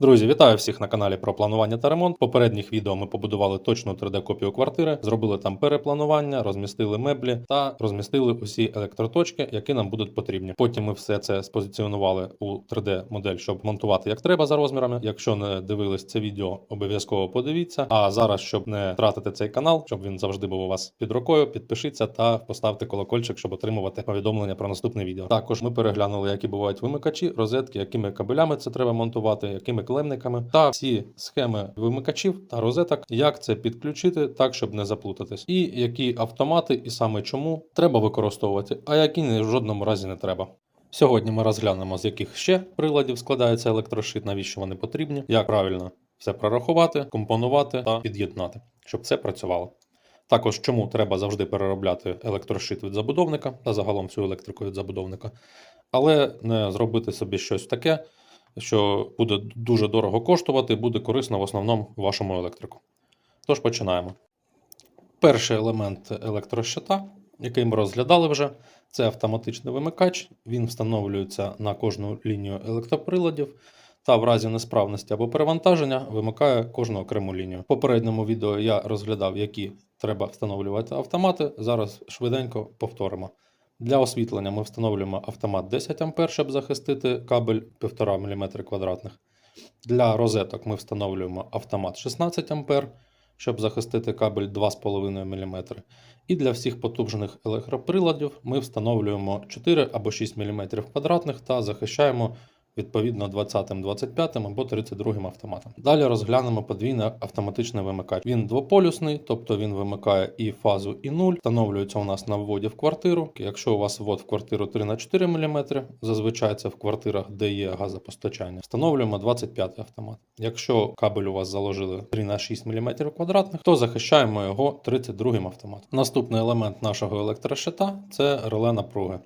Друзі, вітаю всіх на каналі про планування та ремонт. В попередніх відео ми побудували точну 3D-копію квартири, зробили там перепланування, розмістили меблі та розмістили усі електроточки, які нам будуть потрібні. Потім ми все це спозиціонували у 3D-модель, щоб монтувати як треба за розмірами. Якщо не дивились це відео, обов'язково подивіться. А зараз, щоб не втратити цей канал, щоб він завжди був у вас під рукою, підпишіться та поставте колокольчик, щоб отримувати повідомлення про наступне відео. Також ми переглянули, які бувають вимикачі, розетки, якими кабелями це треба монтувати, якими клемниками та всі схеми вимикачів та розеток, як це підключити так, щоб не заплутатись, і які автомати, і саме чому треба використовувати, а які в жодному разі не треба. Сьогодні ми розглянемо, з яких ще приладів складається електрошит, навіщо вони потрібні, як правильно все прорахувати, компонувати та під'єднати, щоб це працювало. Також чому треба завжди переробляти електрошит від забудовника та загалом всю електрику від забудовника, але не зробити собі щось таке, що буде дуже дорого коштувати, буде корисно в основному вашому електрику. Тож починаємо. Перший елемент електрощита, який ми розглядали вже, це автоматичний вимикач. Він встановлюється на кожну лінію електроприладів та в разі несправності або перевантаження вимикає кожну окрему лінію. В попередньому відео я розглядав, які треба встановлювати автомати. Зараз швиденько повторимо. Для освітлення ми встановлюємо автомат 10 А, щоб захистити кабель 1,5 мм квадратних. Для розеток ми встановлюємо автомат 16 А, щоб захистити кабель 2,5 мм. І для всіх потужних електроприладів ми встановлюємо 4 або 6 мм квадратних та захищаємо відповідно 20, 25 або 32 автоматом. Далі розглянемо подвійний автоматичний вимикач. Він двополюсний, тобто він вимикає і фазу, і нуль. Встановлюється у нас на вводі в квартиру. Якщо у вас ввод в квартиру 3 на 4 мм, зазвичай це в квартирах, де є газопостачання, встановлюємо 25 автомат. Якщо кабель у вас заложили 3 на 6 мм квадратних, то захищаємо його 32 автоматом. Наступний елемент нашого електрошита це реле напруги.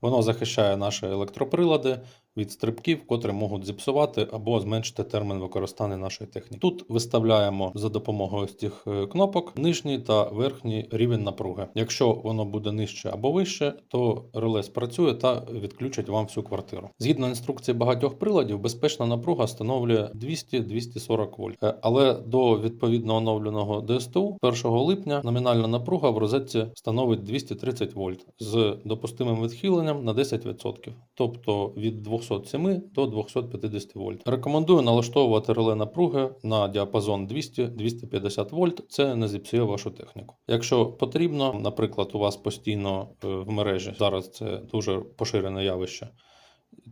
Воно захищає наші електроприлади від стрибків, котрі можуть зіпсувати або зменшити термін використання нашої техніки. Тут виставляємо за допомогою цих е, кнопок нижній та верхній рівень напруги. Якщо воно буде нижче або вище, то реле спрацює та відключить вам всю квартиру. Згідно інструкції багатьох приладів, безпечна напруга становлює 200-240 вольт. Е, Але до відповідно оновленого ДСТУ 1 липня номінальна напруга в розетці становить 230 вольт з допустимим відхиленням на 10%, тобто від 207 до 250 вольт. Рекомендую налаштовувати реле напруги на діапазон 200-250 вольт. Це не зіпсує вашу техніку. Якщо потрібно, наприклад, у вас постійно е, в мережі зараз це дуже поширене явище,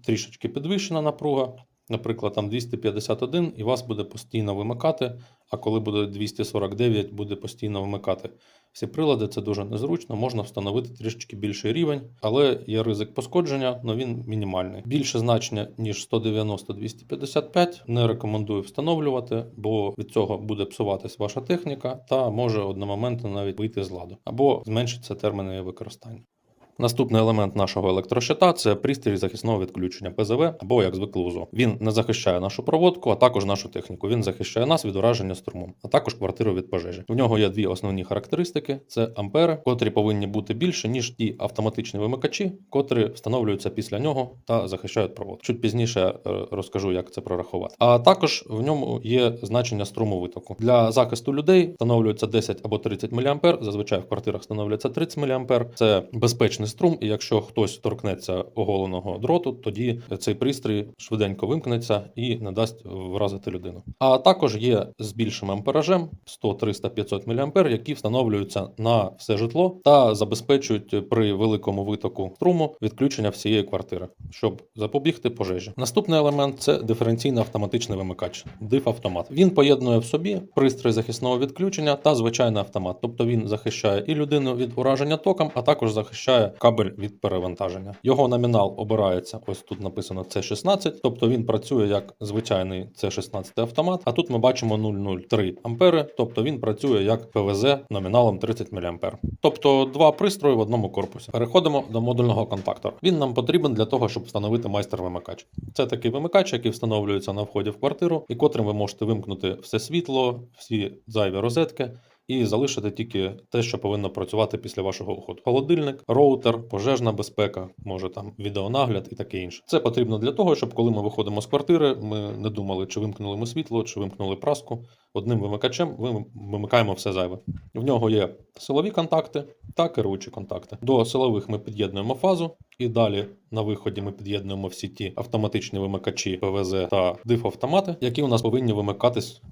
трішечки підвищена напруга. Наприклад, там 251 і вас буде постійно вимикати, а коли буде 249, буде постійно вмикати. Всі прилади це дуже незручно, можна встановити трішечки більший рівень, але є ризик пошкодження, але він мінімальний. Більше значення, ніж 190-255 не рекомендую встановлювати, бо від цього буде псуватись ваша техніка та може одномоментно навіть вийти з ладу або зменшиться терміни її використання. Наступний елемент нашого електрощита це пристрій захисного відключення ПЗВ або як звикли УЗО. Він не захищає нашу проводку, а також нашу техніку. Він захищає нас від ураження струмом, а також квартиру від пожежі. В нього є дві основні характеристики: це ампери, котрі повинні бути більше ніж ті автоматичні вимикачі, котрі встановлюються після нього та захищають провод. Чуть пізніше е, розкажу, як це прорахувати. А також в ньому є значення струму витоку для захисту людей. Встановлюється 10 або 30 мА, Зазвичай в квартирах встановлюється 30 мА. Це безпечний струм, і якщо хтось торкнеться оголеного дроту, тоді цей пристрій швиденько вимкнеться і не дасть вразити людину. А також є з більшим амперажем 100, 300, 500 мА, які встановлюються на все житло та забезпечують при великому витоку струму відключення всієї квартири, щоб запобігти пожежі. Наступний елемент це диференційний автоматичний вимикач, диф-автомат. Він поєднує в собі пристрій захисного відключення та звичайний автомат, тобто він захищає і людину від ураження током, а також захищає кабель від перевантаження. Його номінал обирається. Ось тут написано C16, тобто він працює як звичайний C16 автомат. А тут ми бачимо 0,03 ампери, тобто він працює як ПВЗ номіналом 30 мА. Тобто два пристрої в одному корпусі. Переходимо до модульного контактора. Він нам потрібен для того, щоб встановити майстер-вимикач. Це такий вимикач, який встановлюється на вході в квартиру, і котрим ви можете вимкнути все світло, всі зайві розетки і залишити тільки те, що повинно працювати після вашого уходу. Холодильник, роутер, пожежна безпека, може там відеонагляд і таке інше. Це потрібно для того, щоб коли ми виходимо з квартири, ми не думали, чи вимкнули ми світло, чи вимкнули праску. Одним вимикачем ви- вимикаємо все зайве. В нього є силові контакти та керуючі контакти. До силових ми під'єднуємо фазу, і далі на виході ми під'єднуємо всі ті автоматичні вимикачі ПВЗ та диф-автомати, які у нас повинні вимикатись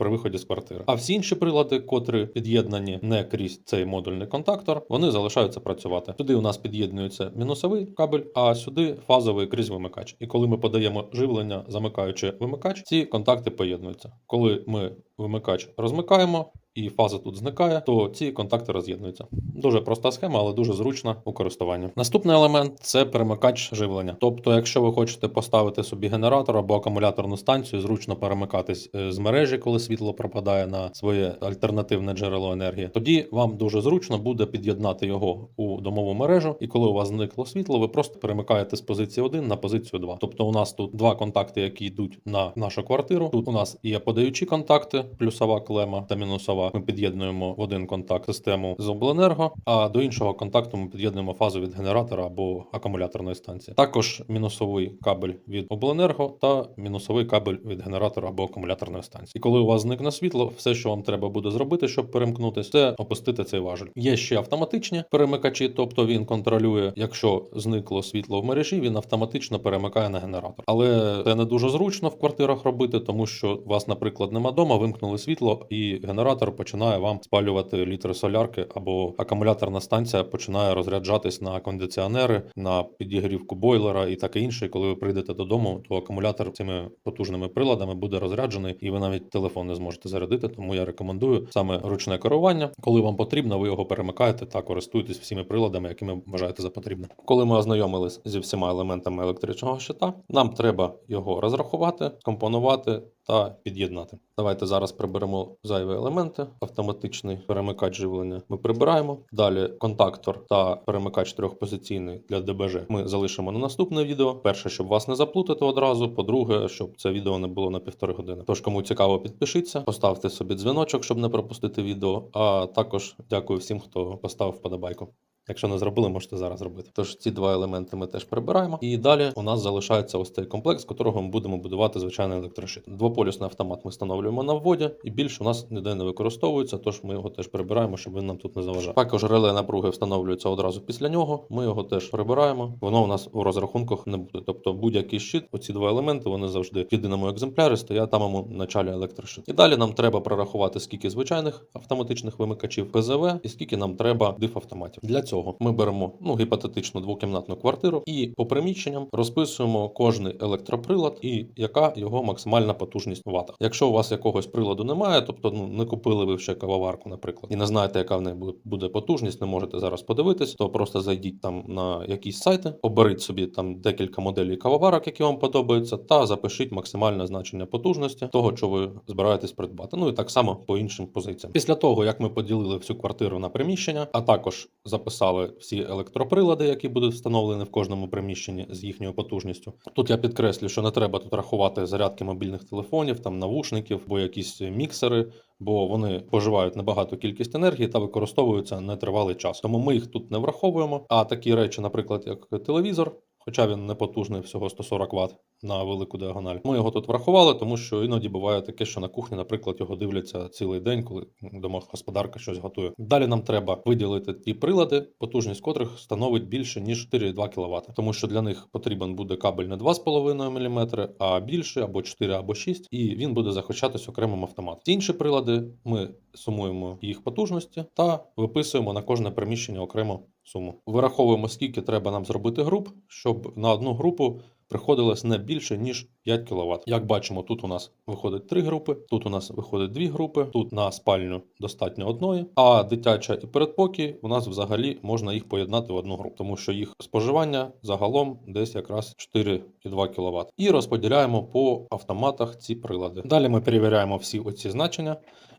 при виході з квартири. А всі інші прилади, котрі під'єднані не крізь цей модульний контактор, вони залишаються працювати. Сюди у нас під'єднується мінусовий кабель, а сюди фазовий крізь вимикач. І коли ми подаємо живлення, замикаючи вимикач, ці контакти поєднуються. Коли ми вимикач розмикаємо. І фаза тут зникає, то ці контакти роз'єднуються. Дуже проста схема, але дуже зручна у користуванні. Наступний елемент це перемикач живлення. Тобто, якщо ви хочете поставити собі генератор або акумуляторну станцію, зручно перемикатись е, з мережі, коли світло пропадає на своє альтернативне джерело енергії, тоді вам дуже зручно буде під'єднати його у домову мережу. І коли у вас зникло світло, ви просто перемикаєте з позиції 1 на позицію 2. Тобто, у нас тут два контакти, які йдуть на нашу квартиру. Тут у нас є подаючі контакти, плюсова клема та мінусова. Ми під'єднуємо в один контакт систему з обленерго, а до іншого контакту ми під'єднуємо фазу від генератора або акумуляторної станції. Також мінусовий кабель від обленерго та мінусовий кабель від генератора або акумуляторної станції. І коли у вас зникне світло, все, що вам треба буде зробити, щоб перемкнутися, це опустити цей важель. Є ще автоматичні перемикачі, тобто він контролює, якщо зникло світло в мережі, він автоматично перемикає на генератор. Але це не дуже зручно в квартирах робити, тому що у вас, наприклад, нема дома, вимкнули світло, і генератор починає вам спалювати літри солярки, або акумуляторна станція починає розряджатись на кондиціонери, на підігрівку бойлера і таке інше. Коли ви прийдете додому, то акумулятор цими потужними приладами буде розряджений, і ви навіть телефон не зможете зарядити. Тому я рекомендую саме ручне керування. Коли вам потрібно, ви його перемикаєте та користуєтесь всіми приладами, якими вважаєте за потрібне. Коли ми ознайомились зі всіма елементами електричного щита, нам треба його розрахувати, компонувати та під'єднати. Давайте зараз приберемо зайві елементи. Автоматичний перемикач живлення ми прибираємо. Далі контактор та перемикач трьохпозиційний для ДБЖ ми залишимо на наступне відео. Перше, щоб вас не заплутати одразу. По-друге, щоб це відео не було на півтори години. Тож, кому цікаво, підпишіться, поставте собі дзвіночок, щоб не пропустити відео. А також дякую всім, хто поставив вподобайку. Якщо не зробили, можете зараз зробити. Тож ці два елементи ми теж прибираємо. І далі у нас залишається ось цей комплекс, з котрого ми будемо будувати звичайний електрошит. Двополюсний автомат ми встановлюємо на вводі, і більше у нас ніде не використовується, тож ми його теж прибираємо, щоб він нам тут не заважав. Також реле напруги встановлюється одразу після нього. Ми його теж прибираємо. Воно у нас у розрахунках не буде. Тобто будь-який щит, оці два елементи, вони завжди в єдиному екземплярі стоять там у началі електрошит. І далі нам треба прорахувати, скільки звичайних автоматичних вимикачів ПЗВ і скільки нам треба диф-автоматів. Для цього ми беремо ну гіпотетично двокімнатну квартиру і по приміщенням розписуємо кожний електроприлад і яка його максимальна потужність в ватах. Якщо у вас якогось приладу немає, тобто ну не купили ви ще кавоварку, наприклад, і не знаєте, яка в неї буде потужність, не можете зараз подивитись, то просто зайдіть там на якісь сайти, оберіть собі там декілька моделей кавоварок, які вам подобаються, та запишіть максимальне значення потужності того, що ви збираєтесь придбати. Ну і так само по іншим позиціям. Після того, як ми поділили всю квартиру на приміщення, а також записали всі електроприлади, які будуть встановлені в кожному приміщенні з їхньою потужністю. Тут я підкреслю, що не треба тут рахувати зарядки мобільних телефонів, там навушників або якісь міксери. Бо вони поживають небагато кількість енергії та використовуються нетривалий час. Тому ми їх тут не враховуємо. А такі речі, наприклад, як телевізор, хоча він не потужний, всього 140 Вт на велику діагональ. Ми його тут врахували, тому що іноді буває таке, що на кухні, наприклад, його дивляться цілий день, коли домогосподарка щось готує. Далі нам треба виділити ті прилади, потужність котрих становить більше ніж 4,2 кВт, тому що для них потрібен буде кабель не 2,5 мм, а більше або 4, або 6, і він буде захищатись окремим автоматом. Ці інші прилади ми сумуємо їх потужності та виписуємо на кожне приміщення окремо суму. Вираховуємо, скільки треба нам зробити груп, щоб на одну групу приходилось не більше ніж 5 кВт. Як бачимо, тут у нас виходить 3 групи, тут у нас виходить 2 групи, тут на спальню достатньо одної, а дитяча і передпокій у нас взагалі можна їх поєднати в одну групу, тому що їх споживання загалом десь якраз 4,2 кВт. І розподіляємо по автоматах ці прилади. Далі ми перевіряємо всі оці значення,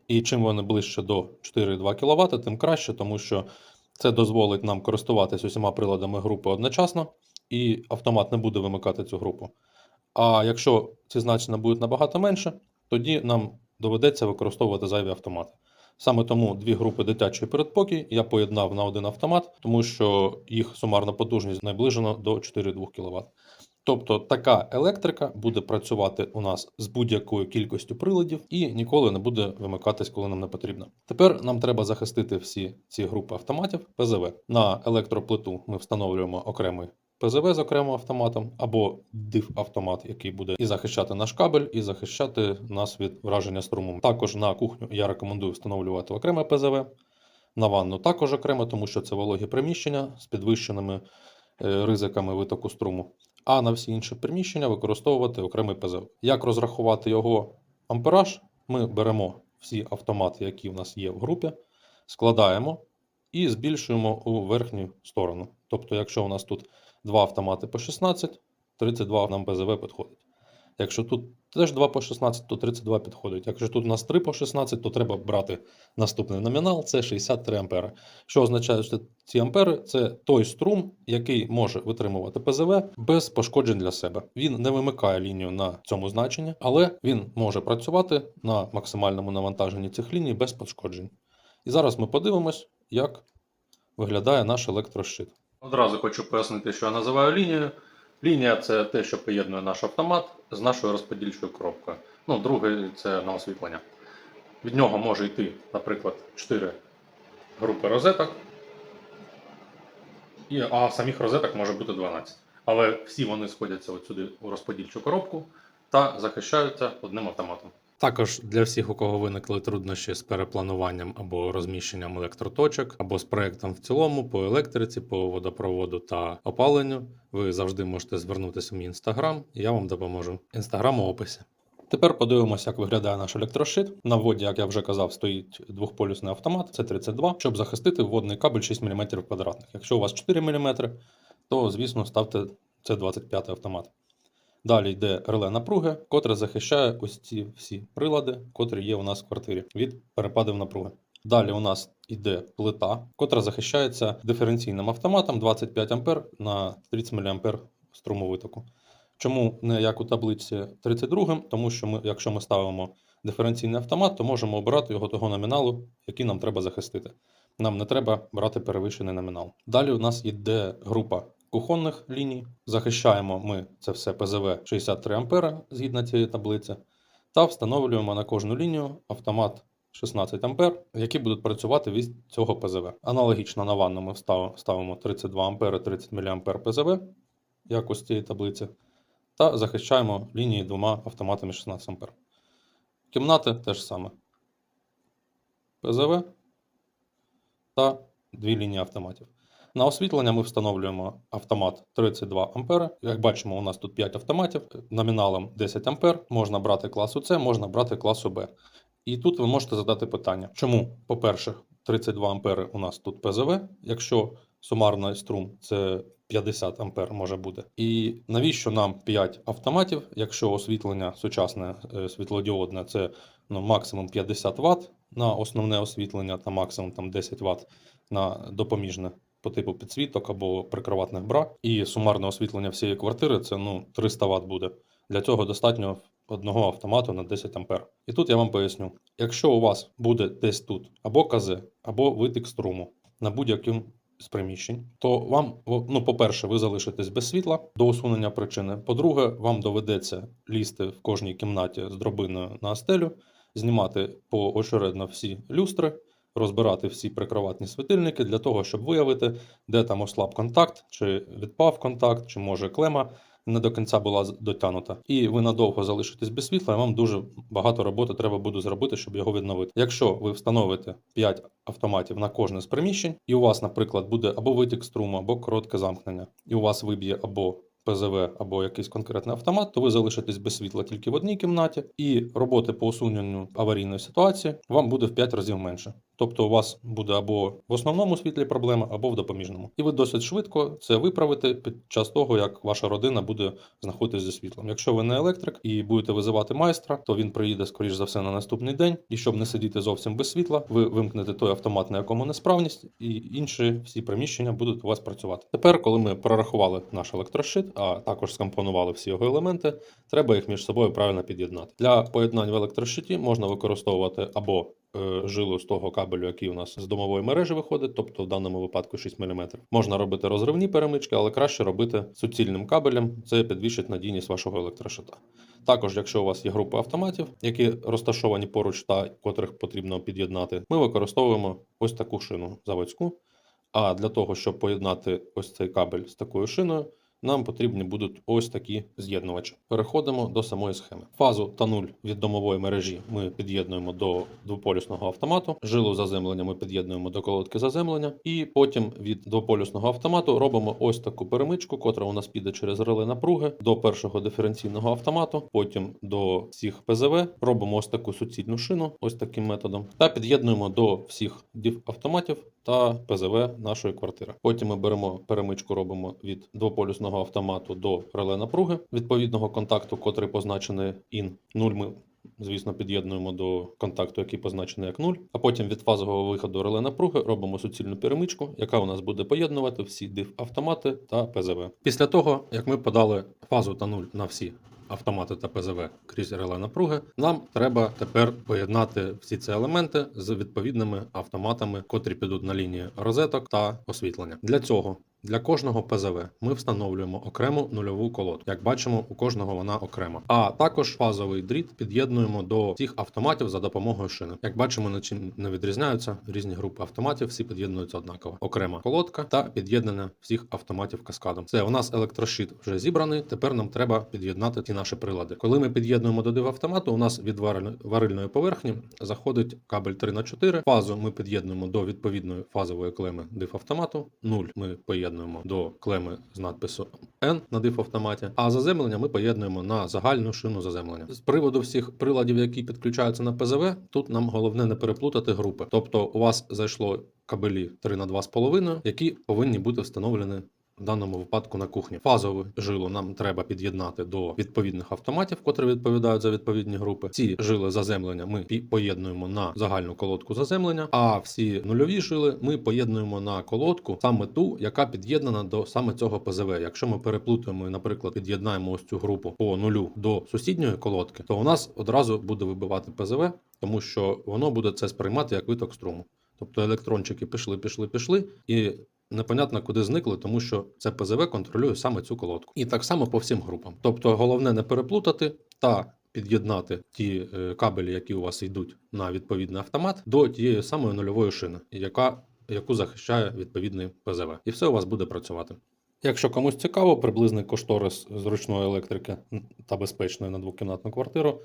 і чим вони ближче до 4,2 кВт, тим краще, тому що це дозволить нам користуватися усіма приладами групи одночасно, і автомат не буде вимикати цю групу. А якщо ці значення будуть набагато менше, тоді нам доведеться використовувати зайві автомати. Саме тому дві групи дитячої передпокій я поєднав на один автомат, тому що їх сумарна потужність наближена до 4,2 кВт. Тобто така електрика буде працювати у нас з будь-якою кількістю приладів і ніколи не буде вимикатись, коли нам не потрібно. Тепер нам треба захистити всі ці групи автоматів ПЗВ. На електроплиту ми встановлюємо окремий ПЗВ з окремим автоматом або див-автомат, який буде і захищати наш кабель, і захищати нас від враження струмом. Також на кухню я рекомендую встановлювати окреме ПЗВ. На ванну також окремо, тому що це вологі приміщення з підвищеними е, ризиками витоку струму. А на всі інші приміщення використовувати окремий ПЗВ. Як розрахувати його ампераж? Ми беремо всі автомати, які в нас є в групі, складаємо і збільшуємо у верхню сторону. Тобто, якщо у нас тут два автомати по 16, 32 нам ПЗВ підходить. Якщо тут теж 2 по 16, то 32 підходить. Якщо тут у нас 3 по 16, то треба брати наступний номінал це 63 ампери. Що означає, що ці ампери це той струм, який може витримувати ПЗВ без пошкоджень для себе. Він не вимикає лінію на цьому значенні, але він може працювати на максимальному навантаженні цих ліній без пошкоджень. І зараз ми подивимось, як виглядає наш електрощит. Одразу хочу пояснити, що я називаю лінією. Лінія це те, що поєднує наш автомат з нашою розподільчою коробкою. Ну, друге це на освітлення. Від нього може йти, наприклад, 4 групи розеток, а самих розеток може бути 12. Але всі вони сходяться от сюди у розподільчу коробку та захищаються одним автоматом. Також для всіх, у кого виникли труднощі з переплануванням або розміщенням електроточок, або з проектом в цілому по електриці, по водопроводу та опаленню, ви завжди можете звернутися в мій інстаграм, і я вам допоможу. Інстаграм у описі. Тепер подивимося, як виглядає наш електрошит. На вводі, як я вже казав, стоїть двохполюсний автомат, це 32, щоб захистити вводний кабель 6 мм квадратних. Якщо у вас 4 мм, то звісно ставте це 25 автомат. Далі йде реле напруги, котре захищає ось ці всі прилади, котрі є у нас в квартирі від перепадів напруги. Далі у нас йде плита, котра захищається диференційним автоматом 25 А на 30 мА струму витоку. Чому не як у таблиці 32, тому що ми, якщо ми ставимо диференційний автомат, то можемо обирати його того номіналу, який нам треба захистити. Нам не треба брати перевищений номінал. Далі у нас йде група кухонних ліній. Захищаємо ми це все ПЗВ 63 А згідно цієї таблиці. Та встановлюємо на кожну лінію автомат 16 А, які будуть працювати від цього ПЗВ. Аналогічно на ванну ми ставимо 32 А 30 мА ПЗВ, як ось цієї таблиці, та захищаємо лінії двома автоматами 16 А. Кімнати теж саме. ПЗВ та дві лінії автоматів. На освітлення ми встановлюємо автомат 32 А. Як бачимо, у нас тут 5 автоматів номіналом 10 А. Можна брати класу С, можна брати класу Б. І тут ви можете задати питання, чому, по-перше, 32 А у нас тут ПЗВ, якщо сумарний струм це 50 А може бути. І навіщо нам 5 автоматів, якщо освітлення сучасне е, світлодіодне це ну, максимум 50 Вт на основне освітлення та максимум там 10 Вт на допоміжне по типу підсвіток або прикроватних бра. І сумарне освітлення всієї квартири це ну 300 Вт буде. Для цього достатньо одного автомату на 10 А. І тут я вам поясню: якщо у вас буде десь тут або КЗ, або витік струму на будь-яким з приміщень, то вам, ну, по-перше, ви залишитесь без світла до усунення причини. По-друге, вам доведеться лізти в кожній кімнаті з дробиною на стелю, знімати поочередно всі люстри, розбирати всі прикроватні світильники для того, щоб виявити, де там ослаб контакт, чи відпав контакт, чи може клема не до кінця була дотягнута. І ви надовго залишитесь без світла, і вам дуже багато роботи треба буде зробити, щоб його відновити. Якщо ви встановите 5 автоматів на кожне з приміщень, і у вас, наприклад, буде або витік струму, або коротке замкнення, і у вас виб'є або ПЗВ або якийсь конкретний автомат, то ви залишитесь без світла тільки в одній кімнаті, і роботи по усуненню аварійної ситуації вам буде в 5 разів менше. Тобто у вас буде або в основному світлі проблема, або в допоміжному. І ви досить швидко це виправите під час того, як ваша родина буде знаходитись зі світлом. Якщо ви не електрик і будете визивати майстра, то він приїде скоріш за все на наступний день. І щоб не сидіти зовсім без світла, ви вимкнете той автомат, на якому несправність, і інші всі приміщення будуть у вас працювати. Тепер, коли ми прорахували наш електрошит, а також скомпонували всі його елементи, треба їх між собою правильно під'єднати. Для поєднань в електрошиті можна використовувати або жилу з того кабелю, який у нас з домової мережі виходить, тобто в даному випадку 6 мм. Можна робити розривні перемички, але краще робити суцільним кабелем. Це підвищить надійність вашого електрошита. Також, якщо у вас є групи автоматів, які розташовані поруч та котрих потрібно під'єднати, ми використовуємо ось таку шину заводську. А для того, щоб поєднати ось цей кабель з такою шиною, нам потрібні будуть ось такі з'єднувачі. Переходимо до самої схеми. Фазу та нуль від домової мережі ми під'єднуємо до двополюсного автомату. Жилу заземлення ми під'єднуємо до колодки заземлення, і потім від двополюсного автомату робимо ось таку перемичку, котра у нас піде через реле напруги до першого диференційного автомату, потім до всіх ПЗВ. Робимо ось таку суцільну шину, ось таким методом, та під'єднуємо до всіх дів автоматів та ПЗВ нашої квартири. Потім ми беремо перемичку, робимо від двополюсного автомату до реле напруги відповідного контакту, котрий позначений IN. 0 ми Звісно, під'єднуємо до контакту, який позначений як 0, а потім від фазового виходу реле напруги робимо суцільну перемичку, яка у нас буде поєднувати всі див автомати та ПЗВ. Після того, як ми подали фазу та 0 на всі автомати та ПЗВ крізь реле напруги, нам треба тепер поєднати всі ці елементи з відповідними автоматами, котрі підуть на лінії розеток та освітлення. Для цього для кожного ПЗВ ми встановлюємо окрему нульову колодку. Як бачимо, у кожного вона окрема. А також фазовий дріт під'єднуємо до всіх автоматів за допомогою шини. Як бачимо, нічим не відрізняються різні групи автоматів, всі під'єднуються однаково. Окрема колодка та під'єднання всіх автоматів каскадом. Це у нас електрошит вже зібраний. Тепер нам треба під'єднати ці наші прилади. Коли ми під'єднуємо до див автомату, у нас від вариль- варильної поверхні заходить кабель 3 на 4 Фазу ми під'єднуємо до відповідної фазової клеми див автомату. 0 ми поєднуємо до клеми з надпису N на дифавтоматі, а заземлення ми поєднуємо на загальну шину заземлення. З приводу всіх приладів, які підключаються на ПЗВ, тут нам головне не переплутати групи. Тобто, у вас зайшло кабелі 3 на 2,5, які повинні бути встановлені в даному випадку на кухні. Фазову жилу нам треба під'єднати до відповідних автоматів, котрі відповідають за відповідні групи. Ці жили заземлення ми поєднуємо на загальну колодку заземлення, а всі нульові жили ми поєднуємо на колодку саме ту, яка під'єднана до саме цього ПЗВ. Якщо ми переплутаємо і, наприклад, під'єднаємо ось цю групу по нулю до сусідньої колодки, то у нас одразу буде вибивати ПЗВ, тому що воно буде це сприймати як виток струму. Тобто електрончики пішли, пішли, пішли, і непонятно куди зникли, тому що це ПЗВ контролює саме цю колодку. І так само по всім групам. Тобто, головне не переплутати та під'єднати ті е, кабелі, які у вас йдуть на відповідний автомат, до тієї самої нульової шини, яка, яку захищає відповідний ПЗВ. І все у вас буде працювати. Якщо комусь цікаво, приблизний кошторис зручної електрики та безпечної на двокімнатну квартиру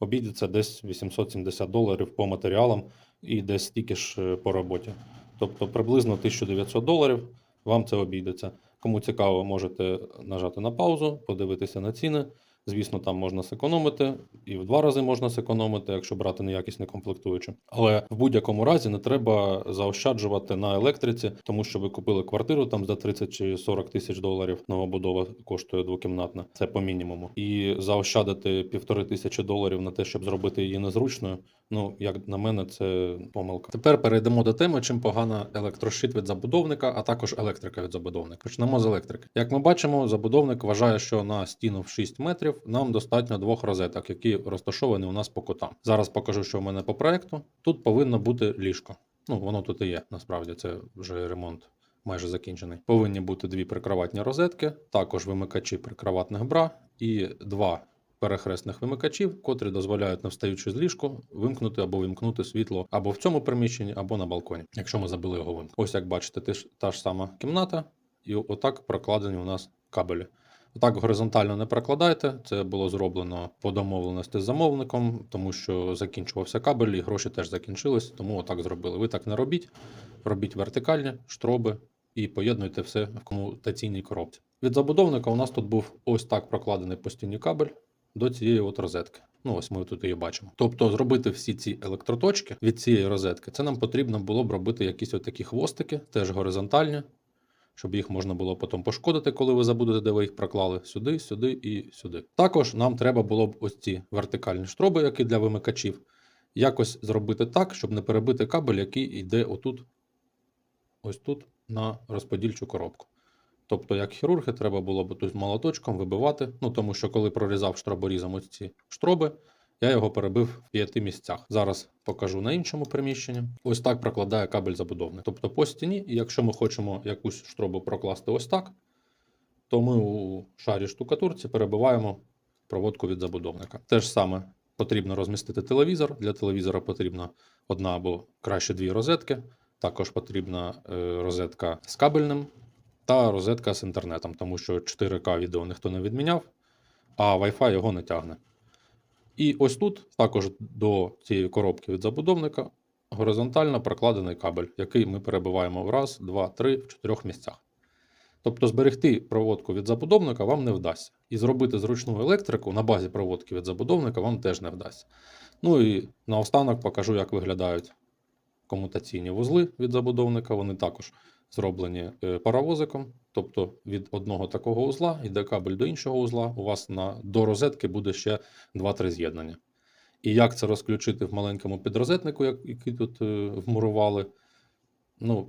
обійдеться десь 870 доларів по матеріалам і десь стільки ж е, по роботі. Тобто приблизно 1900 доларів вам це обійдеться. Кому цікаво, можете нажати на паузу, подивитися на ціни. Звісно, там можна зекономити, і в два рази можна зекономити, якщо брати неякісне комплектуюче. Але в будь-якому разі не треба заощаджувати на електриці, тому що ви купили квартиру там за 30 чи 40 тисяч доларів. Новобудова коштує двокімнатна, це по мінімуму. І заощадити півтори тисячі доларів на те, щоб зробити її незручною. Ну, як на мене, це помилка. Тепер перейдемо до теми, чим погана електрошит від забудовника, а також електрика від забудовника. Почнемо з електрики. Як ми бачимо, забудовник вважає, що на стіну в 6 метрів нам достатньо двох розеток, які розташовані у нас по кутам. Зараз покажу, що в мене по проекту. Тут повинно бути ліжко. Ну, воно тут і є. Насправді це вже ремонт. Майже закінчений. Повинні бути дві прикроватні розетки, також вимикачі прикроватних бра і два перехресних вимикачів, котрі дозволяють, не встаючи з ліжку, вимкнути або вимкнути світло або в цьому приміщенні, або на балконі, якщо ми забули його вимкнути. Ось як бачите, та ж сама кімната, і отак прокладені у нас кабелі. Так горизонтально не прокладайте. Це було зроблено по домовленості з замовником, тому що закінчувався кабель, і гроші теж закінчились, тому отак зробили. Ви так не робіть. Робіть вертикальні штроби і поєднуйте все в комутаційній коробці. Від забудовника у нас тут був ось так прокладений постійний кабель до цієї от розетки. Ну, ось ми тут її бачимо. Тобто, зробити всі ці електроточки від цієї розетки, це нам потрібно було б робити якісь от такі хвостики, теж горизонтальні, щоб їх можна було потім пошкодити, коли ви забудете, де ви їх проклали, сюди, сюди і сюди. Також нам треба було б ось ці вертикальні штроби, які для вимикачів, якось зробити так, щоб не перебити кабель, який йде отут, ось тут, на розподільчу коробку. Тобто, як хірурги, треба було б тут молоточком вибивати, ну тому що коли прорізав штроборізом ось ці штроби, Я його перебив в п'яти місцях. Зараз покажу на іншому приміщенні. Ось так прокладає кабель забудовник. Тобто по стіні, і якщо ми хочемо якусь штробу прокласти ось так, то ми у шарі штукатурці перебиваємо проводку від забудовника. Те ж саме потрібно розмістити телевізор. Для телевізора потрібна одна або краще дві розетки. Також потрібна е, розетка з кабельним та розетка з інтернетом, тому що 4К відео ніхто не відміняв, а Wi-Fi його не тягне. І ось тут також до цієї коробки від забудовника горизонтально прокладений кабель, який ми перебиваємо в раз, два, три, в чотирьох місцях. Тобто зберегти проводку від забудовника вам не вдасться. І зробити зручну електрику на базі проводки від забудовника вам теж не вдасться. Ну і наостанок покажу, як виглядають комутаційні вузли від забудовника. Вони також зроблені е, паровозиком. Тобто від одного такого узла йде кабель до іншого узла. У вас на, до розетки буде ще 2-3 з'єднання. І як це розключити в маленькому підрозетнику, як- який тут е, вмурували. Ну,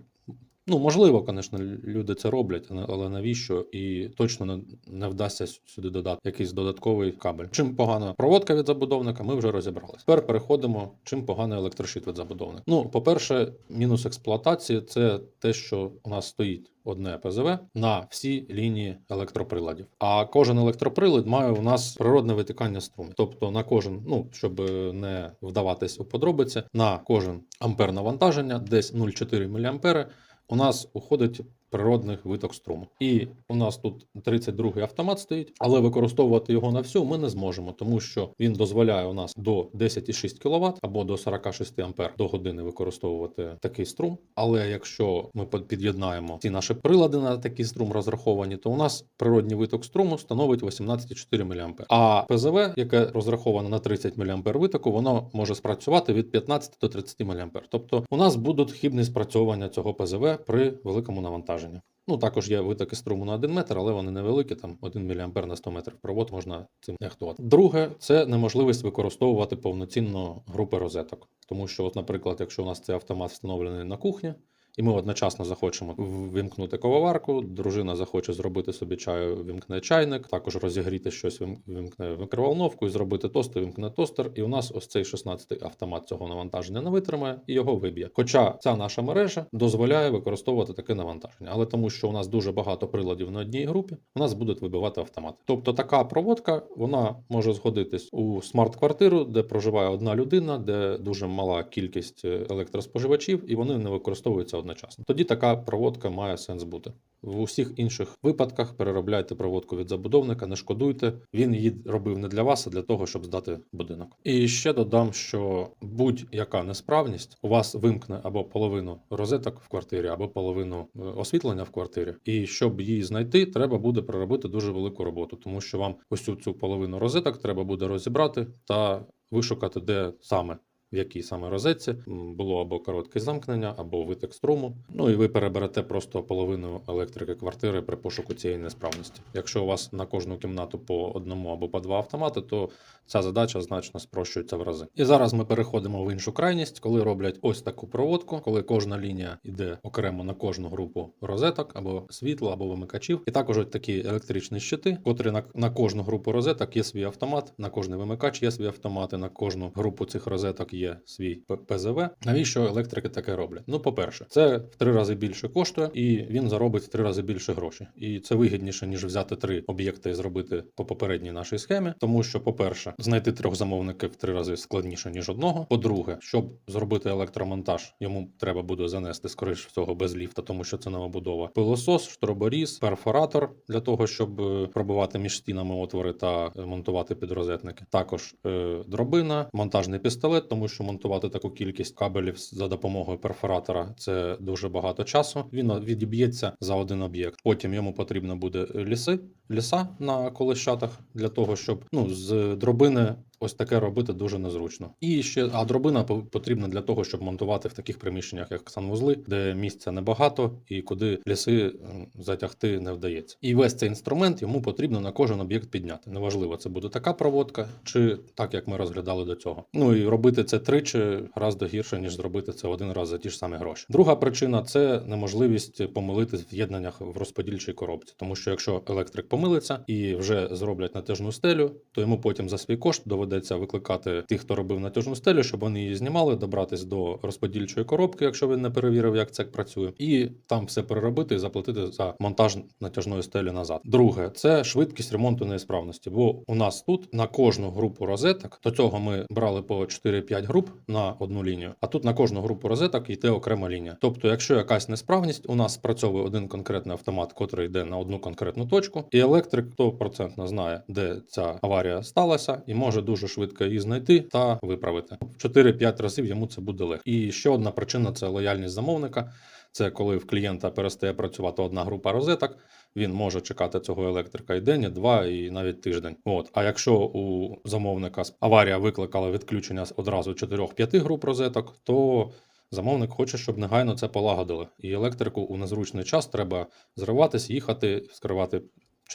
ну, можливо, звісно, люди це роблять, але- навіщо? І точно не, не вдасться сюди додати якийсь додатковий кабель. Чим погана проводка від забудовника, ми вже розібралися. Тепер переходимо, чим поганий електрощит від забудовника. Ну, по-перше, мінус експлуатації це те, що у нас стоїть одне ПЗВ на всі лінії електроприладів. А кожен електроприлад має у нас природне витікання струму. Тобто на кожен, ну щоб не вдаватись у подробиці, на кожен ампер навантаження, десь 0,4 мА, у нас уходить природний виток струму. І у нас тут 32-й автомат стоїть, але використовувати його на всю ми не зможемо, тому що він дозволяє у нас до 10,6 кВт або до 46 ампер до години використовувати такий струм. Але якщо ми під- під'єднаємо ці наші прилади на такий струм розраховані, то у нас природній виток струму становить 18,4 мА. А ПЗВ, яке розраховано на 30 мА витоку, воно може спрацювати від 15 до 30 мА. Тобто у нас будуть хибні спрацьовування цього ПЗВ при великому навантаженні. Ну, також є витоки струму на 1 метр, але вони невеликі, там 1 мА на 100 метрів провод можна цим нехтувати. Друге, це неможливість використовувати повноцінно групи розеток. Тому що, от, наприклад, якщо у нас цей автомат встановлений на кухні, і ми одночасно захочемо вимкнути кововарку, дружина захоче зробити собі чаю, вимкне чайник, також розігріти щось, вимкне микроволновку і зробити тост, вимкне тостер. І у нас ось цей 16-й автомат цього навантаження не витримає і його виб'є. Хоча ця наша мережа дозволяє використовувати таке навантаження, але тому, що у нас дуже багато приладів на одній групі, у нас будуть вибивати автомат. Тобто така проводка вона може згодитись у смарт-квартиру, де проживає одна людина, де дуже мала кількість е, електроспоживачів, і вони не використовуються одночасно. Тоді така проводка має сенс бути. В усіх інших випадках переробляйте проводку від забудовника, не шкодуйте. Він її робив не для вас, а для того, щоб здати будинок. І ще додам, що будь-яка несправність у вас вимкне або половину розеток в квартирі, або половину е, освітлення в квартирі. І щоб її знайти, треба буде проробити дуже велику роботу, тому що вам ось цю цю половину розеток треба буде розібрати та вишукати, де саме в якій саме розетці було або коротке замкнення, або виток струму. Ну і ви переберете просто половину електрики квартири при пошуку цієї несправності. Якщо у вас на кожну кімнату по одному або по два автомати, то ця задача значно спрощується в рази. І зараз ми переходимо в іншу крайність, коли роблять ось таку проводку, коли кожна лінія йде окремо на кожну групу розеток або світла, або вимикачів. І також такі електричні щити, котрі на, на кожну групу розеток є свій автомат, на кожний вимикач є свій автомат, і на кожну групу цих розеток є свій П- ПЗВ. Навіщо електрики таке роблять? Ну, по-перше, це в три рази більше коштує, і він заробить в три рази більше грошей. І це вигідніше, ніж взяти три об'єкти і зробити по попередній нашій схемі. Тому що, по-перше, знайти трьох замовників в три рази складніше, ніж одного. По-друге, щоб зробити електромонтаж, йому треба буде занести, скоріш всього, без ліфта, тому що це новобудова. Пилосос, штроборіз, перфоратор для того, щоб е, пробивати між стінами отвори та е, монтувати підрозетники. Також е, дробина, монтажний пістолет, тому що монтувати таку кількість кабелів за допомогою перфоратора це дуже багато часу. Він відіб'ється за один об'єкт. Потім йому потрібно буде ліси, ліса на колещатах для того, щоб ну з дробини. Ось таке робити дуже незручно. І ще а дробина потрібна для того, щоб монтувати в таких приміщеннях, як санвузли, де місця небагато і куди ліси затягти не вдається. І весь цей інструмент йому потрібно на кожен об'єкт підняти. Неважливо, це буде така проводка, чи так як ми розглядали до цього. Ну і робити це тричі гораздо гірше, ніж зробити це один раз за ті ж самі гроші. Друга причина це неможливість помилитись в єднаннях в розподільчій коробці, тому що якщо електрик помилиться і вже зроблять натяжну стелю, то йому потім за свій кошт доведеться доведеться викликати тих, хто робив натяжну стелю, щоб вони її знімали, добратись до розподільчої коробки, якщо він не перевірив, як це працює, і там все переробити і заплатити за монтаж натяжної стелі назад. Друге, це швидкість ремонту неісправності. Бо у нас тут на кожну групу розеток, до цього ми брали по 4-5 груп на одну лінію, а тут на кожну групу розеток йде окрема лінія. Тобто, якщо якась несправність, у нас спрацьовує один конкретний автомат, котрий йде на одну конкретну точку, і електрик 100% знає, де ця аварія сталася, і може дуже швидко її знайти та виправити. В 4-5 разів йому це буде легко. І ще одна причина це лояльність замовника. Це коли в клієнта перестає працювати одна група розеток, він може чекати цього електрика і день, і два, і навіть тиждень. От. А якщо у замовника аварія викликала відключення одразу 4-5 груп розеток, то замовник хоче, щоб негайно це полагодили. І електрику у незручний час треба зриватись, їхати, скривати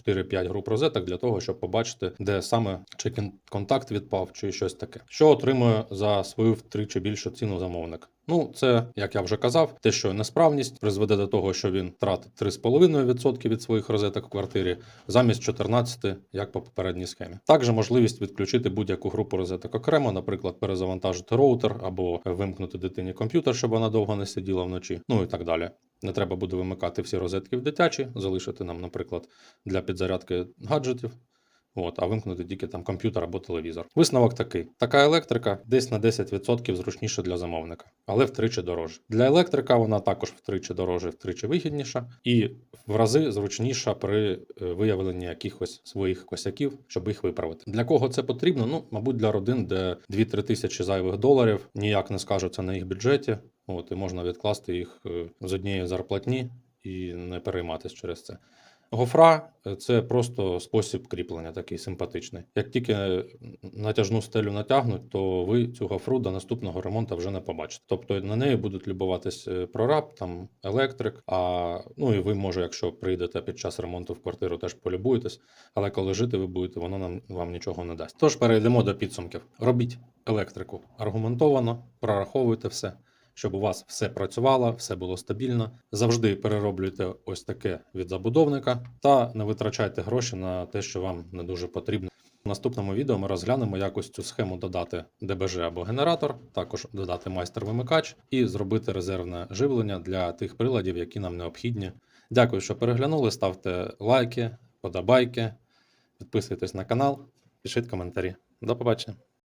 4-5 груп розеток для того, щоб побачити, де саме чи контакт відпав, чи щось таке. Що отримує за свою втричі більшу ціну замовник? Ну, це, як я вже казав, те, що несправність призведе до того, що він тратить 3,5% від своїх розеток в квартирі замість 14, як по попередній схемі. Також можливість відключити будь-яку групу розеток окремо, наприклад, перезавантажити роутер або вимкнути дитині комп'ютер, щоб вона довго не сиділа вночі, ну і так далі. Не треба буде вимикати всі розетки в дитячі, залишити нам, наприклад, для підзарядки гаджетів. От, а вимкнути тільки там комп'ютер або телевізор. Висновок такий: така електрика десь на 10% зручніша для замовника, але втричі дорожче. Для електрика вона також втричі дорожче, втричі вигідніша і в рази зручніша при е, виявленні якихось своїх косяків, щоб їх виправити. Для кого це потрібно? Ну, мабуть, для родин, де 2-3 тисячі зайвих доларів ніяк не скажуться на їх бюджеті. От, і можна відкласти їх е, з однієї зарплатні і не перейматися через це. Гофра це просто спосіб кріплення, такий симпатичний. Як тільки натяжну стелю натягнуть, то ви цю гофру до наступного ремонту вже не побачите. Тобто на неї будуть любуватись е, прораб, там електрик. А ну і ви, може, якщо прийдете під час ремонту в квартиру, теж полюбуєтесь. Але коли жити ви будете, воно нам вам нічого не дасть. Тож перейдемо до підсумків. Робіть електрику аргументовано, прораховуйте все щоб у вас все працювало, все було стабільно. Завжди перероблюйте ось таке від забудовника та не витрачайте гроші на те, що вам не дуже потрібно. В наступному відео ми розглянемо, як ось цю схему додати ДБЖ або генератор, також додати майстер-вимикач і зробити резервне живлення для тих приладів, які нам необхідні. Дякую, що переглянули. Ставте лайки, подобайки, підписуйтесь на канал, пишіть коментарі. До побачення.